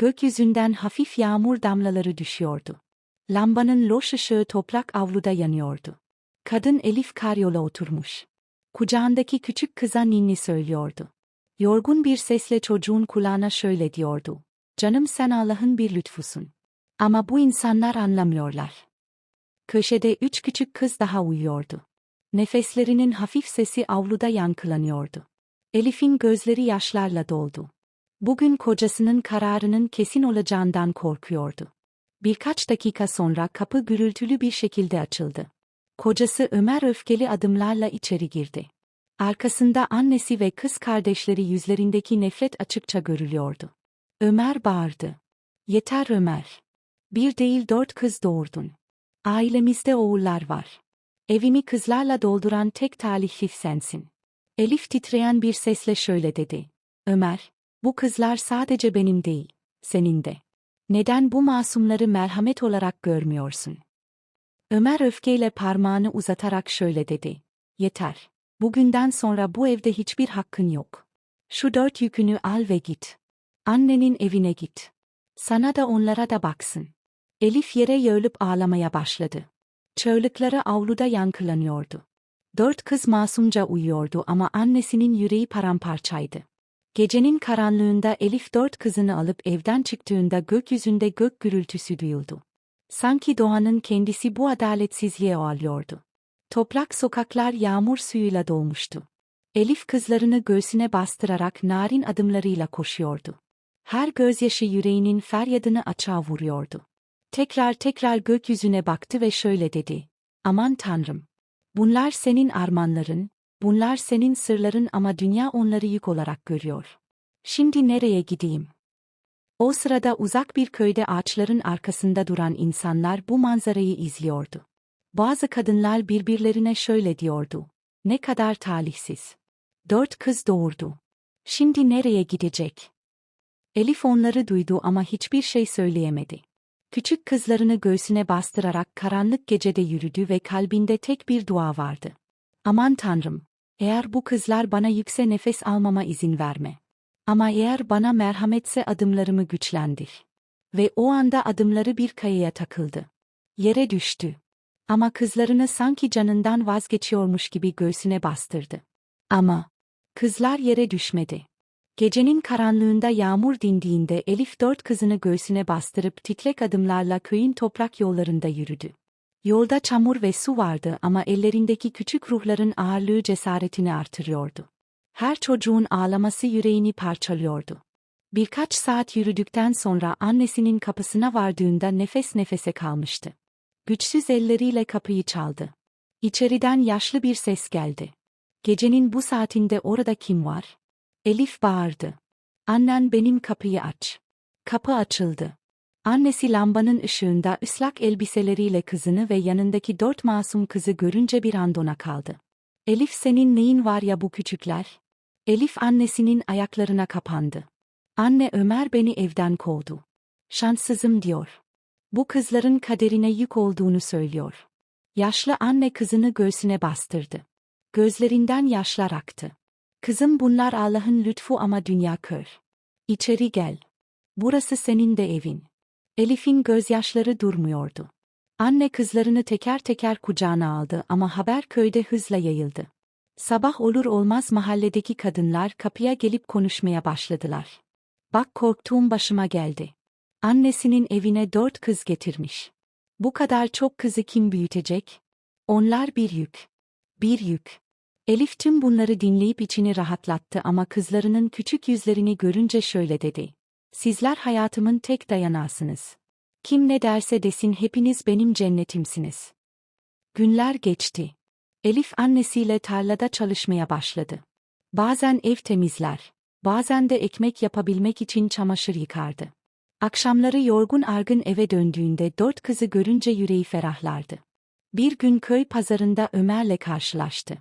Gökyüzünden hafif yağmur damlaları düşüyordu. Lambanın loş ışığı toprak avluda yanıyordu. Kadın Elif karyola oturmuş. Kucağındaki küçük kıza ninni söylüyordu. Yorgun bir sesle çocuğun kulağına şöyle diyordu. Canım sen Allah'ın bir lütfusun. Ama bu insanlar anlamıyorlar. Köşede üç küçük kız daha uyuyordu. Nefeslerinin hafif sesi avluda yankılanıyordu. Elif'in gözleri yaşlarla doldu. Bugün kocasının kararının kesin olacağından korkuyordu. Birkaç dakika sonra kapı gürültülü bir şekilde açıldı. Kocası Ömer öfkeli adımlarla içeri girdi. Arkasında annesi ve kız kardeşleri yüzlerindeki nefret açıkça görülüyordu. Ömer bağırdı. Yeter Ömer. Bir değil dört kız doğurdun. Ailemizde oğullar var. Evimi kızlarla dolduran tek talihli sensin. Elif titreyen bir sesle şöyle dedi. Ömer, bu kızlar sadece benim değil, senin de. Neden bu masumları merhamet olarak görmüyorsun? Ömer öfkeyle parmağını uzatarak şöyle dedi. Yeter. Bugünden sonra bu evde hiçbir hakkın yok. Şu dört yükünü al ve git. Annenin evine git. Sana da onlara da baksın. Elif yere yığılıp ağlamaya başladı. Çığlıkları avluda yankılanıyordu. Dört kız masumca uyuyordu ama annesinin yüreği paramparçaydı. Gecenin karanlığında Elif dört kızını alıp evden çıktığında gökyüzünde gök gürültüsü duyuldu. Sanki doğanın kendisi bu adaletsizliğe oğallıyordu. Toprak sokaklar yağmur suyuyla dolmuştu. Elif kızlarını göğsüne bastırarak narin adımlarıyla koşuyordu. Her gözyaşı yüreğinin feryadını açığa vuruyordu. Tekrar tekrar gökyüzüne baktı ve şöyle dedi. Aman Tanrım! Bunlar senin armanların, bunlar senin sırların ama dünya onları yük olarak görüyor. Şimdi nereye gideyim? O sırada uzak bir köyde ağaçların arkasında duran insanlar bu manzarayı izliyordu. Bazı kadınlar birbirlerine şöyle diyordu. Ne kadar talihsiz. Dört kız doğurdu. Şimdi nereye gidecek? Elif onları duydu ama hiçbir şey söyleyemedi. Küçük kızlarını göğsüne bastırarak karanlık gecede yürüdü ve kalbinde tek bir dua vardı. Aman Tanrım, eğer bu kızlar bana yükse nefes almama izin verme. Ama eğer bana merhametse adımlarımı güçlendir. Ve o anda adımları bir kayaya takıldı. Yere düştü. Ama kızlarını sanki canından vazgeçiyormuş gibi göğsüne bastırdı. Ama kızlar yere düşmedi. Gecenin karanlığında yağmur dindiğinde Elif dört kızını göğsüne bastırıp titrek adımlarla köyün toprak yollarında yürüdü. Yolda çamur ve su vardı ama ellerindeki küçük ruhların ağırlığı cesaretini artırıyordu. Her çocuğun ağlaması yüreğini parçalıyordu. Birkaç saat yürüdükten sonra annesinin kapısına vardığında nefes nefese kalmıştı. Güçsüz elleriyle kapıyı çaldı. İçeriden yaşlı bir ses geldi. Gecenin bu saatinde orada kim var? Elif bağırdı. Annen benim kapıyı aç. Kapı açıldı. Annesi lambanın ışığında ıslak elbiseleriyle kızını ve yanındaki dört masum kızı görünce bir andona kaldı. Elif senin neyin var ya bu küçükler? Elif annesinin ayaklarına kapandı. Anne Ömer beni evden kovdu. Şanssızım diyor. Bu kızların kaderine yük olduğunu söylüyor. Yaşlı anne kızını göğsüne bastırdı. Gözlerinden yaşlar aktı. Kızım bunlar Allah'ın lütfu ama dünya kör. İçeri gel. Burası senin de evin. Elif'in gözyaşları durmuyordu. Anne kızlarını teker teker kucağına aldı ama haber köyde hızla yayıldı. Sabah olur olmaz mahalledeki kadınlar kapıya gelip konuşmaya başladılar. Bak korktuğum başıma geldi. Annesinin evine dört kız getirmiş. Bu kadar çok kızı kim büyütecek? Onlar bir yük. Bir yük. Elif tüm bunları dinleyip içini rahatlattı ama kızlarının küçük yüzlerini görünce şöyle dedi. Sizler hayatımın tek dayanağısınız. Kim ne derse desin hepiniz benim cennetimsiniz. Günler geçti. Elif annesiyle tarlada çalışmaya başladı. Bazen ev temizler, bazen de ekmek yapabilmek için çamaşır yıkardı. Akşamları yorgun argın eve döndüğünde dört kızı görünce yüreği ferahlardı. Bir gün köy pazarında Ömer'le karşılaştı.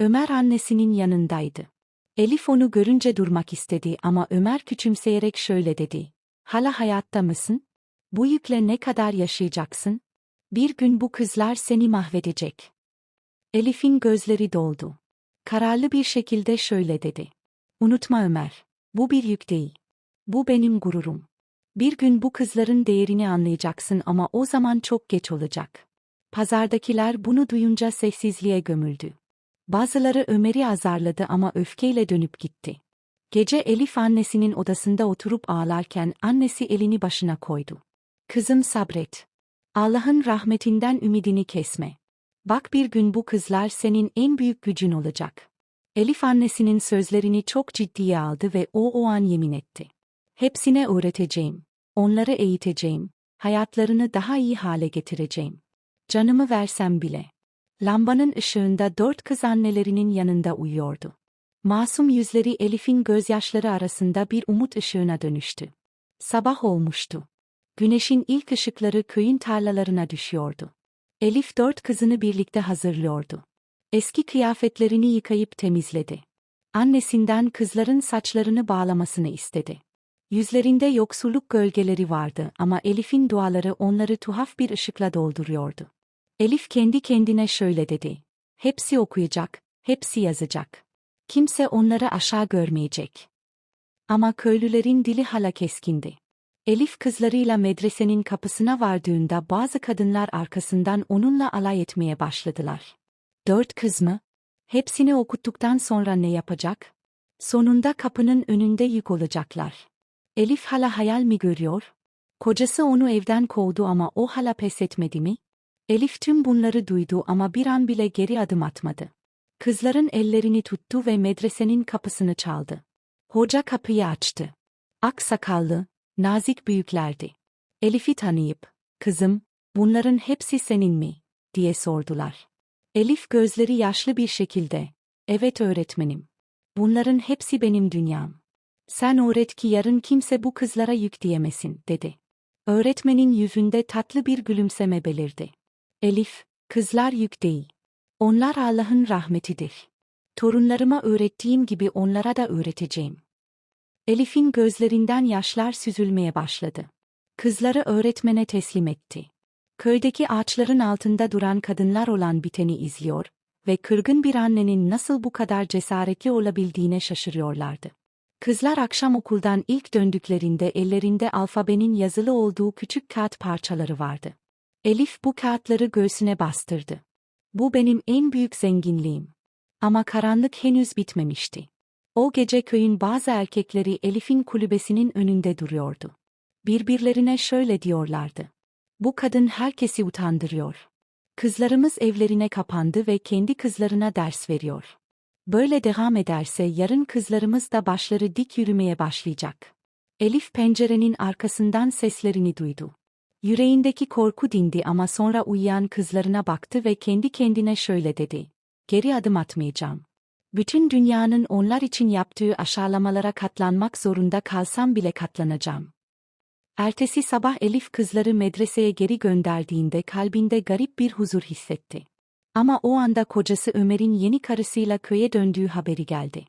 Ömer annesinin yanındaydı. Elif onu görünce durmak istedi ama Ömer küçümseyerek şöyle dedi. Hala hayatta mısın? Bu yükle ne kadar yaşayacaksın? Bir gün bu kızlar seni mahvedecek. Elif'in gözleri doldu. Kararlı bir şekilde şöyle dedi. Unutma Ömer, bu bir yük değil. Bu benim gururum. Bir gün bu kızların değerini anlayacaksın ama o zaman çok geç olacak. Pazardakiler bunu duyunca sessizliğe gömüldü. Bazıları Ömer'i azarladı ama öfkeyle dönüp gitti. Gece Elif annesinin odasında oturup ağlarken annesi elini başına koydu. Kızım sabret. Allah'ın rahmetinden ümidini kesme. Bak bir gün bu kızlar senin en büyük gücün olacak. Elif annesinin sözlerini çok ciddiye aldı ve o o an yemin etti. Hepsine öğreteceğim. Onları eğiteceğim. Hayatlarını daha iyi hale getireceğim. Canımı versem bile. Lambanın ışığında dört kız annelerinin yanında uyuyordu. Masum yüzleri Elif'in gözyaşları arasında bir umut ışığına dönüştü. Sabah olmuştu. Güneşin ilk ışıkları köyün tarlalarına düşüyordu. Elif dört kızını birlikte hazırlıyordu. Eski kıyafetlerini yıkayıp temizledi. Annesinden kızların saçlarını bağlamasını istedi. Yüzlerinde yoksulluk gölgeleri vardı ama Elif'in duaları onları tuhaf bir ışıkla dolduruyordu. Elif kendi kendine şöyle dedi. Hepsi okuyacak, hepsi yazacak. Kimse onları aşağı görmeyecek. Ama köylülerin dili hala keskindi. Elif kızlarıyla medresenin kapısına vardığında bazı kadınlar arkasından onunla alay etmeye başladılar. Dört kız mı? Hepsini okuttuktan sonra ne yapacak? Sonunda kapının önünde yük olacaklar. Elif hala hayal mi görüyor? Kocası onu evden kovdu ama o hala pes etmedi mi? Elif tüm bunları duydu ama bir an bile geri adım atmadı. Kızların ellerini tuttu ve medresenin kapısını çaldı. Hoca kapıyı açtı. Ak sakallı, nazik büyüklerdi. Elif'i tanıyıp, kızım, bunların hepsi senin mi? diye sordular. Elif gözleri yaşlı bir şekilde, evet öğretmenim. Bunların hepsi benim dünyam. Sen öğret ki yarın kimse bu kızlara yük diyemesin, dedi. Öğretmenin yüzünde tatlı bir gülümseme belirdi. Elif, kızlar yük değil. Onlar Allah'ın rahmetidir. Torunlarıma öğrettiğim gibi onlara da öğreteceğim. Elif'in gözlerinden yaşlar süzülmeye başladı. Kızları öğretmene teslim etti. Köydeki ağaçların altında duran kadınlar olan biteni izliyor ve kırgın bir annenin nasıl bu kadar cesaretli olabildiğine şaşırıyorlardı. Kızlar akşam okuldan ilk döndüklerinde ellerinde alfabenin yazılı olduğu küçük kağıt parçaları vardı. Elif bu kağıtları göğsüne bastırdı. Bu benim en büyük zenginliğim. Ama karanlık henüz bitmemişti. O gece köyün bazı erkekleri Elif'in kulübesinin önünde duruyordu. Birbirlerine şöyle diyorlardı. Bu kadın herkesi utandırıyor. Kızlarımız evlerine kapandı ve kendi kızlarına ders veriyor. Böyle devam ederse yarın kızlarımız da başları dik yürümeye başlayacak. Elif pencerenin arkasından seslerini duydu. Yüreğindeki korku dindi ama sonra uyuyan kızlarına baktı ve kendi kendine şöyle dedi. Geri adım atmayacağım. Bütün dünyanın onlar için yaptığı aşağılamalara katlanmak zorunda kalsam bile katlanacağım. Ertesi sabah Elif kızları medreseye geri gönderdiğinde kalbinde garip bir huzur hissetti. Ama o anda kocası Ömer'in yeni karısıyla köye döndüğü haberi geldi.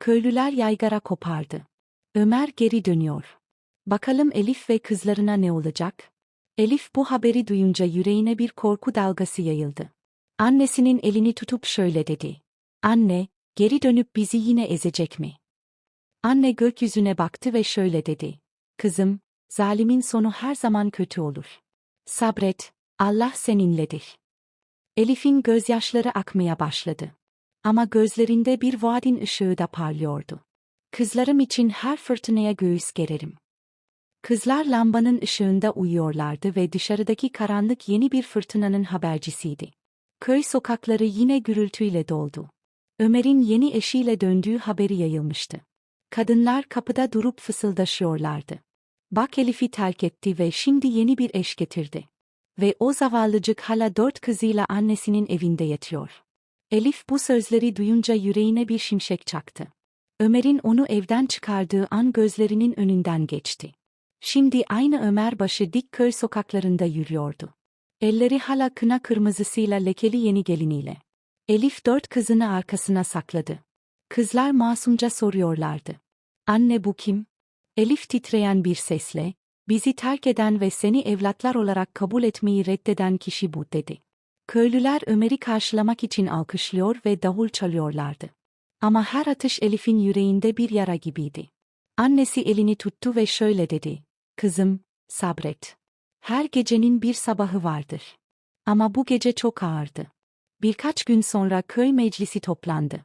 Köylüler yaygara kopardı. Ömer geri dönüyor. Bakalım Elif ve kızlarına ne olacak? Elif bu haberi duyunca yüreğine bir korku dalgası yayıldı. Annesinin elini tutup şöyle dedi. Anne, geri dönüp bizi yine ezecek mi? Anne gökyüzüne baktı ve şöyle dedi. Kızım, zalimin sonu her zaman kötü olur. Sabret, Allah seninledir. Elif'in gözyaşları akmaya başladı. Ama gözlerinde bir vaadin ışığı da parlıyordu. Kızlarım için her fırtınaya göğüs gererim. Kızlar lambanın ışığında uyuyorlardı ve dışarıdaki karanlık yeni bir fırtınanın habercisiydi. Köy sokakları yine gürültüyle doldu. Ömer'in yeni eşiyle döndüğü haberi yayılmıştı. Kadınlar kapıda durup fısıldaşıyorlardı. Bak Elif'i terk etti ve şimdi yeni bir eş getirdi. Ve o zavallıcık hala dört kızıyla annesinin evinde yatıyor. Elif bu sözleri duyunca yüreğine bir şimşek çaktı. Ömer'in onu evden çıkardığı an gözlerinin önünden geçti. Şimdi aynı Ömer başı dik köy sokaklarında yürüyordu. Elleri hala kına kırmızısıyla lekeli yeni geliniyle. Elif dört kızını arkasına sakladı. Kızlar masumca soruyorlardı. Anne bu kim? Elif titreyen bir sesle, bizi terk eden ve seni evlatlar olarak kabul etmeyi reddeden kişi bu dedi. Köylüler Ömer'i karşılamak için alkışlıyor ve davul çalıyorlardı. Ama her atış Elif'in yüreğinde bir yara gibiydi. Annesi elini tuttu ve şöyle dedi. Kızım, sabret. Her gecenin bir sabahı vardır. Ama bu gece çok ağırdı. Birkaç gün sonra köy meclisi toplandı.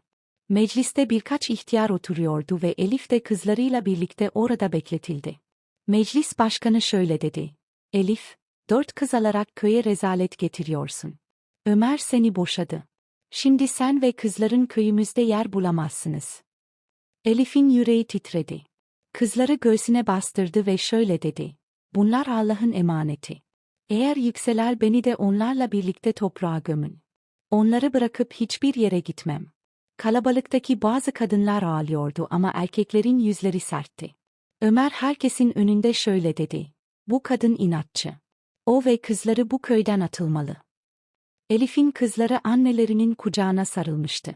Mecliste birkaç ihtiyar oturuyordu ve Elif de kızlarıyla birlikte orada bekletildi. Meclis başkanı şöyle dedi. Elif, dört kız alarak köye rezalet getiriyorsun. Ömer seni boşadı. Şimdi sen ve kızların köyümüzde yer bulamazsınız. Elif'in yüreği titredi. Kızları göğsüne bastırdı ve şöyle dedi. Bunlar Allah'ın emaneti. Eğer yükseler beni de onlarla birlikte toprağa gömün. Onları bırakıp hiçbir yere gitmem. Kalabalıktaki bazı kadınlar ağlıyordu ama erkeklerin yüzleri sertti. Ömer herkesin önünde şöyle dedi. Bu kadın inatçı. O ve kızları bu köyden atılmalı. Elif'in kızları annelerinin kucağına sarılmıştı.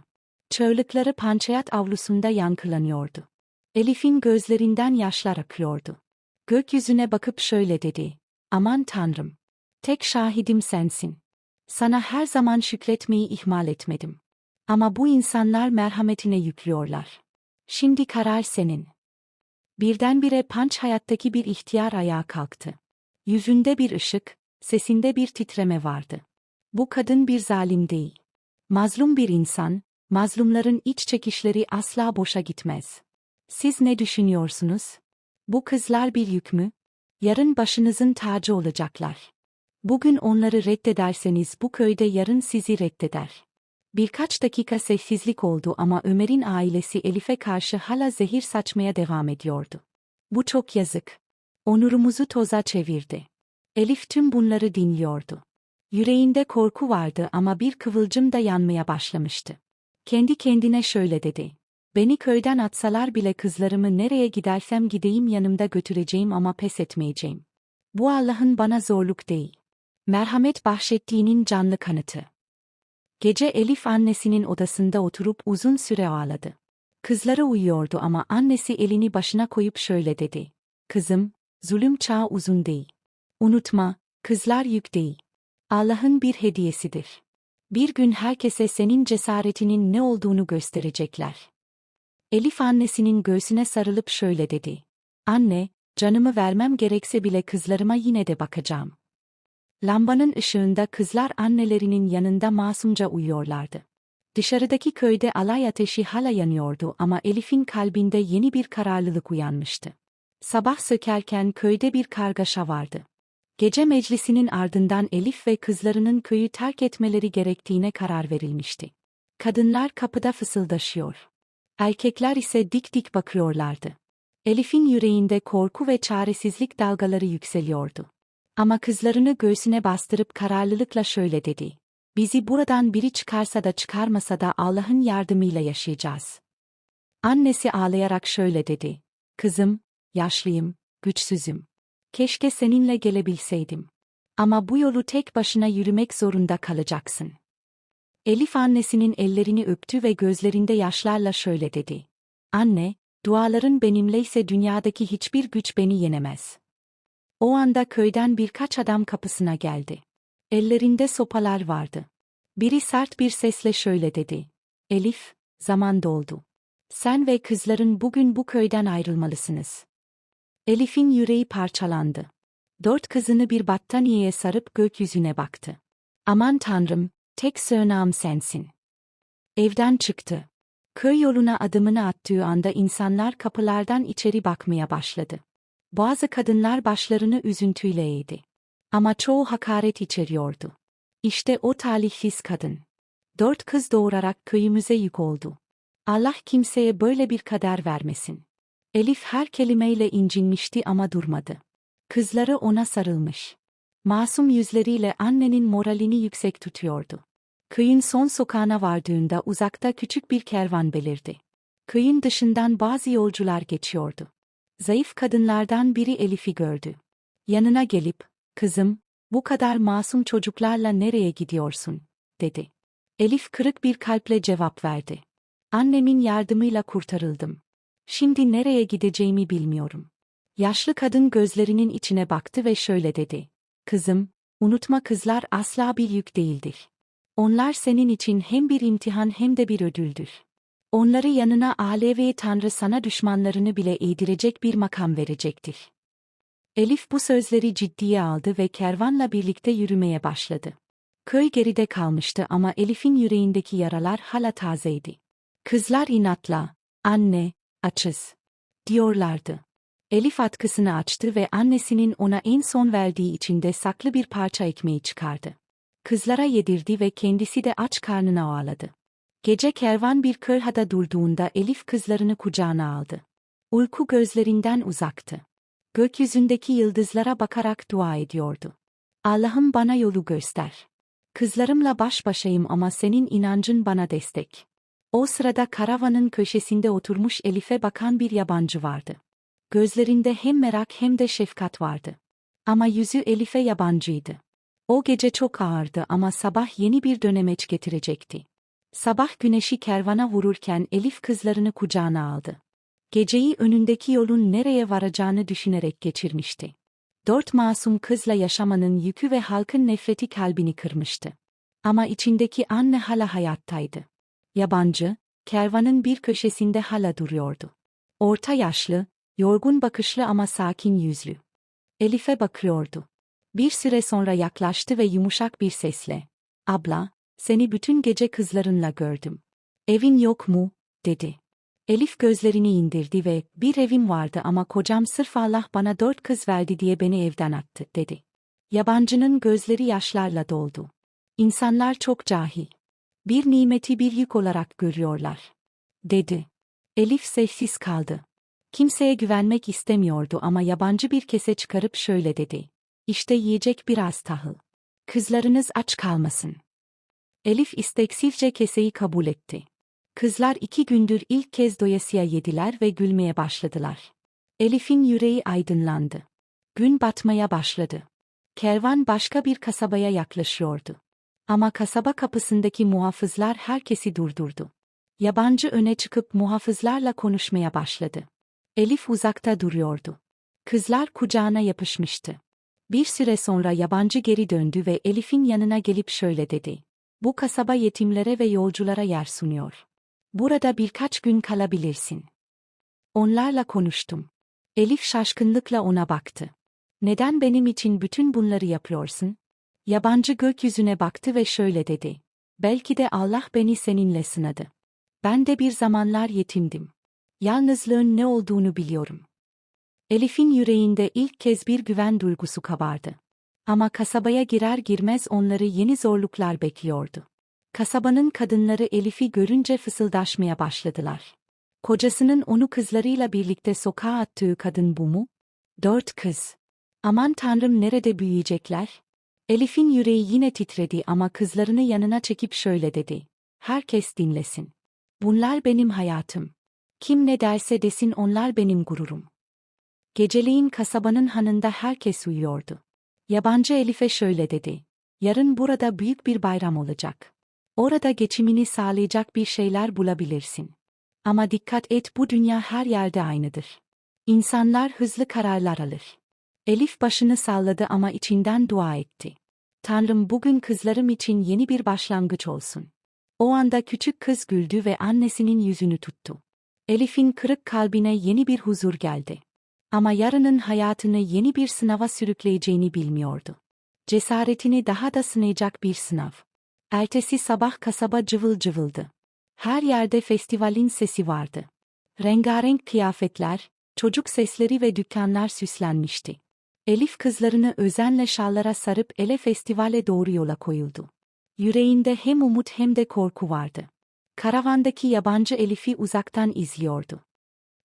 Çığlıkları pançayat avlusunda yankılanıyordu. Elif'in gözlerinden yaşlar akıyordu. Gökyüzüne bakıp şöyle dedi. Aman Tanrım! Tek şahidim sensin. Sana her zaman şükretmeyi ihmal etmedim. Ama bu insanlar merhametine yüklüyorlar. Şimdi karar senin. Birdenbire Panç hayattaki bir ihtiyar ayağa kalktı. Yüzünde bir ışık, sesinde bir titreme vardı. Bu kadın bir zalim değil. Mazlum bir insan, mazlumların iç çekişleri asla boşa gitmez. Siz ne düşünüyorsunuz? Bu kızlar bir yük mü? Yarın başınızın tacı olacaklar. Bugün onları reddederseniz bu köyde yarın sizi reddeder. Birkaç dakika sessizlik oldu ama Ömer'in ailesi Elif'e karşı hala zehir saçmaya devam ediyordu. Bu çok yazık. Onurumuzu toza çevirdi. Elif tüm bunları dinliyordu. Yüreğinde korku vardı ama bir kıvılcım da yanmaya başlamıştı. Kendi kendine şöyle dedi. Beni köyden atsalar bile kızlarımı nereye gidersem gideyim yanımda götüreceğim ama pes etmeyeceğim. Bu Allah'ın bana zorluk değil. Merhamet bahşettiğinin canlı kanıtı. Gece Elif annesinin odasında oturup uzun süre ağladı. Kızları uyuyordu ama annesi elini başına koyup şöyle dedi. Kızım, zulüm çağı uzun değil. Unutma, kızlar yük değil. Allah'ın bir hediyesidir. Bir gün herkese senin cesaretinin ne olduğunu gösterecekler. Elif annesinin göğsüne sarılıp şöyle dedi. Anne, canımı vermem gerekse bile kızlarıma yine de bakacağım. Lambanın ışığında kızlar annelerinin yanında masumca uyuyorlardı. Dışarıdaki köyde alay ateşi hala yanıyordu ama Elif'in kalbinde yeni bir kararlılık uyanmıştı. Sabah sökerken köyde bir kargaşa vardı. Gece meclisinin ardından Elif ve kızlarının köyü terk etmeleri gerektiğine karar verilmişti. Kadınlar kapıda fısıldaşıyor. Erkekler ise dik dik bakıyorlardı. Elif'in yüreğinde korku ve çaresizlik dalgaları yükseliyordu. Ama kızlarını göğsüne bastırıp kararlılıkla şöyle dedi. Bizi buradan biri çıkarsa da çıkarmasa da Allah'ın yardımıyla yaşayacağız. Annesi ağlayarak şöyle dedi. Kızım, yaşlıyım, güçsüzüm. Keşke seninle gelebilseydim. Ama bu yolu tek başına yürümek zorunda kalacaksın. Elif annesinin ellerini öptü ve gözlerinde yaşlarla şöyle dedi. Anne, duaların benimleyse dünyadaki hiçbir güç beni yenemez. O anda köyden birkaç adam kapısına geldi. Ellerinde sopalar vardı. Biri sert bir sesle şöyle dedi. Elif, zaman doldu. Sen ve kızların bugün bu köyden ayrılmalısınız. Elif'in yüreği parçalandı. Dört kızını bir battaniyeye sarıp gökyüzüne baktı. Aman tanrım, tek sığınağım sensin. Evden çıktı. Köy yoluna adımını attığı anda insanlar kapılardan içeri bakmaya başladı. Bazı kadınlar başlarını üzüntüyle eğdi. Ama çoğu hakaret içeriyordu. İşte o talihsiz kadın. Dört kız doğurarak köyümüze yük oldu. Allah kimseye böyle bir kader vermesin. Elif her kelimeyle incinmişti ama durmadı. Kızları ona sarılmış. Masum yüzleriyle annenin moralini yüksek tutuyordu. Köyün son sokağına vardığında uzakta küçük bir kervan belirdi. Köyün dışından bazı yolcular geçiyordu. Zayıf kadınlardan biri Elif'i gördü. Yanına gelip, kızım, bu kadar masum çocuklarla nereye gidiyorsun, dedi. Elif kırık bir kalple cevap verdi. Annemin yardımıyla kurtarıldım. Şimdi nereye gideceğimi bilmiyorum. Yaşlı kadın gözlerinin içine baktı ve şöyle dedi. Kızım, unutma kızlar asla bir yük değildir. Onlar senin için hem bir imtihan hem de bir ödüldür. Onları yanına Alevi Tanrı sana düşmanlarını bile eğdirecek bir makam verecektir. Elif bu sözleri ciddiye aldı ve kervanla birlikte yürümeye başladı. Köy geride kalmıştı ama Elif'in yüreğindeki yaralar hala tazeydi. Kızlar inatla, anne, açız, diyorlardı. Elif atkısını açtı ve annesinin ona en son verdiği içinde saklı bir parça ekmeği çıkardı. Kızlara yedirdi ve kendisi de aç karnına ağladı. Gece kervan bir kırhada durduğunda Elif kızlarını kucağına aldı. Uyku gözlerinden uzaktı. Gökyüzündeki yıldızlara bakarak dua ediyordu. Allah'ım bana yolu göster. Kızlarımla baş başayım ama senin inancın bana destek. O sırada karavanın köşesinde oturmuş Elif'e bakan bir yabancı vardı. Gözlerinde hem merak hem de şefkat vardı. Ama yüzü Elif'e yabancıydı. O gece çok ağırdı ama sabah yeni bir dönemeç getirecekti. Sabah güneşi kervana vururken Elif kızlarını kucağına aldı. Geceyi önündeki yolun nereye varacağını düşünerek geçirmişti. Dört masum kızla yaşamanın yükü ve halkın nefreti kalbini kırmıştı. Ama içindeki anne hala hayattaydı. Yabancı, kervanın bir köşesinde hala duruyordu. Orta yaşlı, yorgun bakışlı ama sakin yüzlü. Elif'e bakıyordu. Bir süre sonra yaklaştı ve yumuşak bir sesle, ''Abla, seni bütün gece kızlarınla gördüm. Evin yok mu?'' dedi. Elif gözlerini indirdi ve ''Bir evim vardı ama kocam sırf Allah bana dört kız verdi diye beni evden attı.'' dedi. Yabancının gözleri yaşlarla doldu. İnsanlar çok cahil. Bir nimeti bir yük olarak görüyorlar. Dedi. Elif sessiz kaldı. Kimseye güvenmek istemiyordu ama yabancı bir kese çıkarıp şöyle dedi. İşte yiyecek biraz tahıl. Kızlarınız aç kalmasın. Elif isteksizce keseyi kabul etti. Kızlar iki gündür ilk kez doyasıya yediler ve gülmeye başladılar. Elif'in yüreği aydınlandı. Gün batmaya başladı. Kervan başka bir kasabaya yaklaşıyordu. Ama kasaba kapısındaki muhafızlar herkesi durdurdu. Yabancı öne çıkıp muhafızlarla konuşmaya başladı. Elif uzakta duruyordu. Kızlar kucağına yapışmıştı. Bir süre sonra yabancı geri döndü ve Elif'in yanına gelip şöyle dedi. Bu kasaba yetimlere ve yolculara yer sunuyor. Burada birkaç gün kalabilirsin. Onlarla konuştum. Elif şaşkınlıkla ona baktı. Neden benim için bütün bunları yapıyorsun? Yabancı gökyüzüne baktı ve şöyle dedi. Belki de Allah beni seninle sınadı. Ben de bir zamanlar yetimdim. Yalnızlığın ne olduğunu biliyorum. Elif'in yüreğinde ilk kez bir güven duygusu kabardı. Ama kasabaya girer girmez onları yeni zorluklar bekliyordu. Kasabanın kadınları Elif'i görünce fısıldaşmaya başladılar. Kocasının onu kızlarıyla birlikte sokağa attığı kadın bu mu? Dört kız. Aman tanrım nerede büyüyecekler? Elif'in yüreği yine titredi ama kızlarını yanına çekip şöyle dedi. Herkes dinlesin. Bunlar benim hayatım. Kim ne derse desin onlar benim gururum. Geceleyin kasabanın hanında herkes uyuyordu. Yabancı Elif'e şöyle dedi. Yarın burada büyük bir bayram olacak. Orada geçimini sağlayacak bir şeyler bulabilirsin. Ama dikkat et bu dünya her yerde aynıdır. İnsanlar hızlı kararlar alır. Elif başını salladı ama içinden dua etti. Tanrım bugün kızlarım için yeni bir başlangıç olsun. O anda küçük kız güldü ve annesinin yüzünü tuttu. Elif'in kırık kalbine yeni bir huzur geldi. Ama yarının hayatını yeni bir sınava sürükleyeceğini bilmiyordu. Cesaretini daha da sınayacak bir sınav. Ertesi sabah kasaba cıvıl cıvıldı. Her yerde festivalin sesi vardı. Rengarenk kıyafetler, çocuk sesleri ve dükkanlar süslenmişti. Elif kızlarını özenle şallara sarıp ele festivale doğru yola koyuldu. Yüreğinde hem umut hem de korku vardı. Karavandaki yabancı Elif'i uzaktan izliyordu.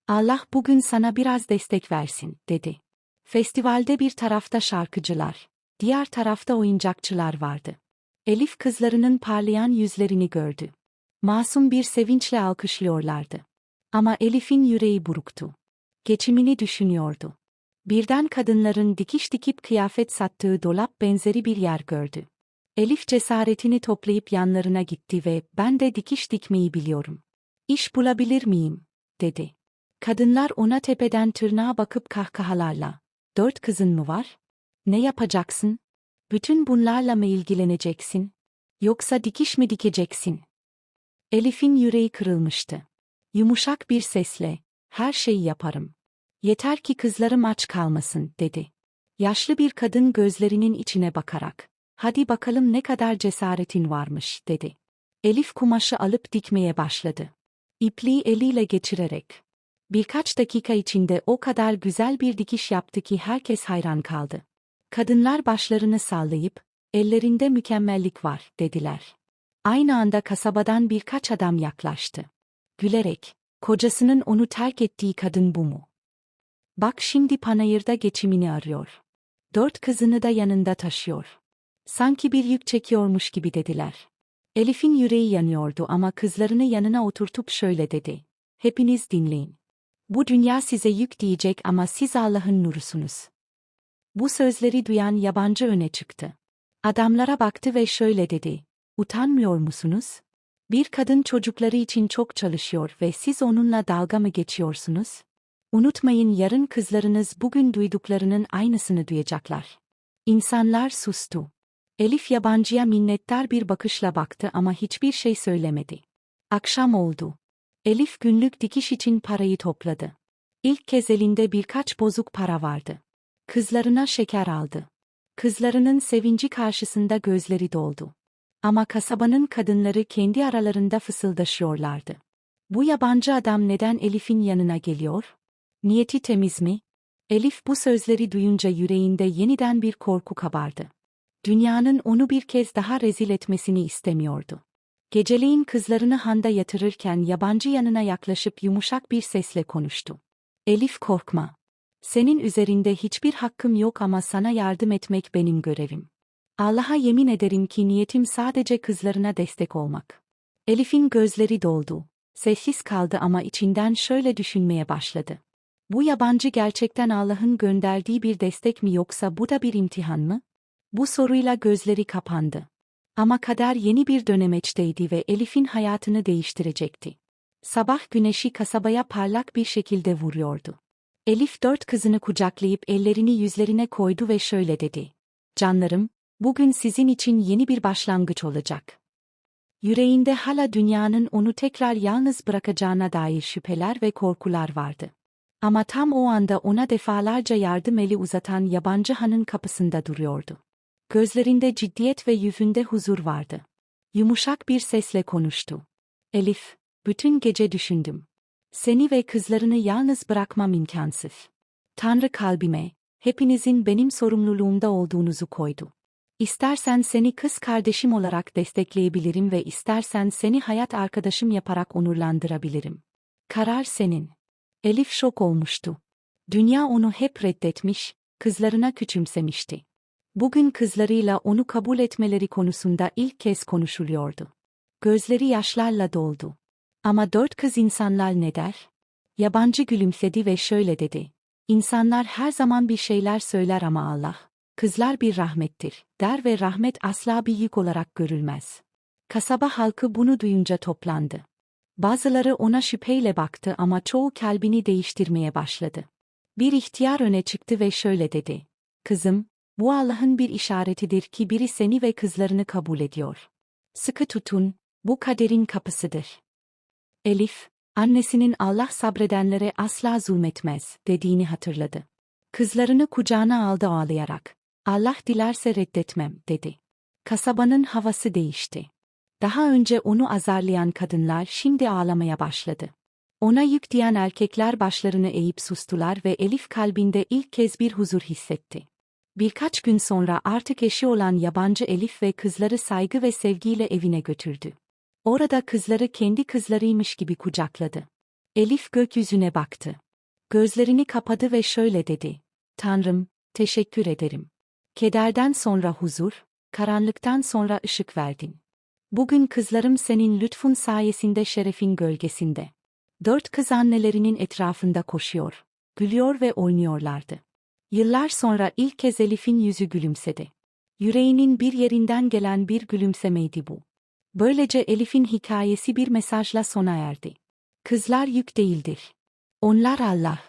Allah bugün sana biraz destek versin, dedi. Festivalde bir tarafta şarkıcılar, diğer tarafta oyuncakçılar vardı. Elif kızlarının parlayan yüzlerini gördü. Masum bir sevinçle alkışlıyorlardı. Ama Elif'in yüreği buruktu. Geçimini düşünüyordu. Birden kadınların dikiş dikip kıyafet sattığı dolap benzeri bir yer gördü. Elif cesaretini toplayıp yanlarına gitti ve ben de dikiş dikmeyi biliyorum. İş bulabilir miyim? dedi. Kadınlar ona tepeden tırnağa bakıp kahkahalarla. Dört kızın mı var? Ne yapacaksın? Bütün bunlarla mı ilgileneceksin? Yoksa dikiş mi dikeceksin? Elif'in yüreği kırılmıştı. Yumuşak bir sesle, her şeyi yaparım. Yeter ki kızlarım aç kalmasın, dedi. Yaşlı bir kadın gözlerinin içine bakarak, hadi bakalım ne kadar cesaretin varmış, dedi. Elif kumaşı alıp dikmeye başladı. İpliği eliyle geçirerek. Birkaç dakika içinde o kadar güzel bir dikiş yaptı ki herkes hayran kaldı. Kadınlar başlarını sallayıp, ellerinde mükemmellik var, dediler. Aynı anda kasabadan birkaç adam yaklaştı. Gülerek, kocasının onu terk ettiği kadın bu mu? Bak şimdi panayırda geçimini arıyor. Dört kızını da yanında taşıyor. Sanki bir yük çekiyormuş gibi dediler. Elif'in yüreği yanıyordu ama kızlarını yanına oturtup şöyle dedi. Hepiniz dinleyin. Bu dünya size yük diyecek ama siz Allah'ın nurusunuz. Bu sözleri duyan yabancı öne çıktı. Adamlara baktı ve şöyle dedi. Utanmıyor musunuz? Bir kadın çocukları için çok çalışıyor ve siz onunla dalga mı geçiyorsunuz? Unutmayın yarın kızlarınız bugün duyduklarının aynısını duyacaklar. İnsanlar sustu. Elif yabancıya minnettar bir bakışla baktı ama hiçbir şey söylemedi. Akşam oldu. Elif günlük dikiş için parayı topladı. İlk kez elinde birkaç bozuk para vardı. Kızlarına şeker aldı. Kızlarının sevinci karşısında gözleri doldu. Ama kasabanın kadınları kendi aralarında fısıldaşıyorlardı. Bu yabancı adam neden Elif'in yanına geliyor? Niyeti temiz mi? Elif bu sözleri duyunca yüreğinde yeniden bir korku kabardı. Dünyanın onu bir kez daha rezil etmesini istemiyordu. Geceleyin kızlarını handa yatırırken yabancı yanına yaklaşıp yumuşak bir sesle konuştu. Elif korkma. Senin üzerinde hiçbir hakkım yok ama sana yardım etmek benim görevim. Allah'a yemin ederim ki niyetim sadece kızlarına destek olmak. Elif'in gözleri doldu. Sessiz kaldı ama içinden şöyle düşünmeye başladı. Bu yabancı gerçekten Allah'ın gönderdiği bir destek mi yoksa bu da bir imtihan mı? Bu soruyla gözleri kapandı. Ama kader yeni bir dönemeçteydi ve Elif'in hayatını değiştirecekti. Sabah güneşi kasabaya parlak bir şekilde vuruyordu. Elif dört kızını kucaklayıp ellerini yüzlerine koydu ve şöyle dedi. Canlarım, bugün sizin için yeni bir başlangıç olacak. Yüreğinde hala dünyanın onu tekrar yalnız bırakacağına dair şüpheler ve korkular vardı. Ama tam o anda ona defalarca yardım eli uzatan yabancı hanın kapısında duruyordu. Gözlerinde ciddiyet ve yüzünde huzur vardı. Yumuşak bir sesle konuştu. Elif, bütün gece düşündüm. Seni ve kızlarını yalnız bırakmam imkansız. Tanrı kalbime, hepinizin benim sorumluluğumda olduğunuzu koydu. İstersen seni kız kardeşim olarak destekleyebilirim ve istersen seni hayat arkadaşım yaparak onurlandırabilirim. Karar senin. Elif şok olmuştu. Dünya onu hep reddetmiş, kızlarına küçümsemişti. Bugün kızlarıyla onu kabul etmeleri konusunda ilk kez konuşuluyordu. Gözleri yaşlarla doldu. Ama dört kız insanlar ne der? Yabancı gülümsedi ve şöyle dedi. İnsanlar her zaman bir şeyler söyler ama Allah, kızlar bir rahmettir, der ve rahmet asla bir yük olarak görülmez. Kasaba halkı bunu duyunca toplandı. Bazıları ona şüpheyle baktı ama çoğu kalbini değiştirmeye başladı. Bir ihtiyar öne çıktı ve şöyle dedi. Kızım, bu Allah'ın bir işaretidir ki biri seni ve kızlarını kabul ediyor. Sıkı tutun, bu kaderin kapısıdır. Elif, annesinin Allah sabredenlere asla zulmetmez dediğini hatırladı. Kızlarını kucağına aldı ağlayarak. Allah dilerse reddetmem dedi. Kasabanın havası değişti. Daha önce onu azarlayan kadınlar şimdi ağlamaya başladı. Ona yük diyen erkekler başlarını eğip sustular ve Elif kalbinde ilk kez bir huzur hissetti. Birkaç gün sonra artık eşi olan yabancı Elif ve kızları saygı ve sevgiyle evine götürdü. Orada kızları kendi kızlarıymış gibi kucakladı. Elif gökyüzüne baktı. Gözlerini kapadı ve şöyle dedi. Tanrım, teşekkür ederim. Kederden sonra huzur, karanlıktan sonra ışık verdin. Bugün kızlarım senin lütfun sayesinde şerefin gölgesinde. Dört kız annelerinin etrafında koşuyor, gülüyor ve oynuyorlardı. Yıllar sonra ilk kez Elif'in yüzü gülümsedi. Yüreğinin bir yerinden gelen bir gülümsemeydi bu. Böylece Elif'in hikayesi bir mesajla sona erdi. Kızlar yük değildir. Onlar Allah.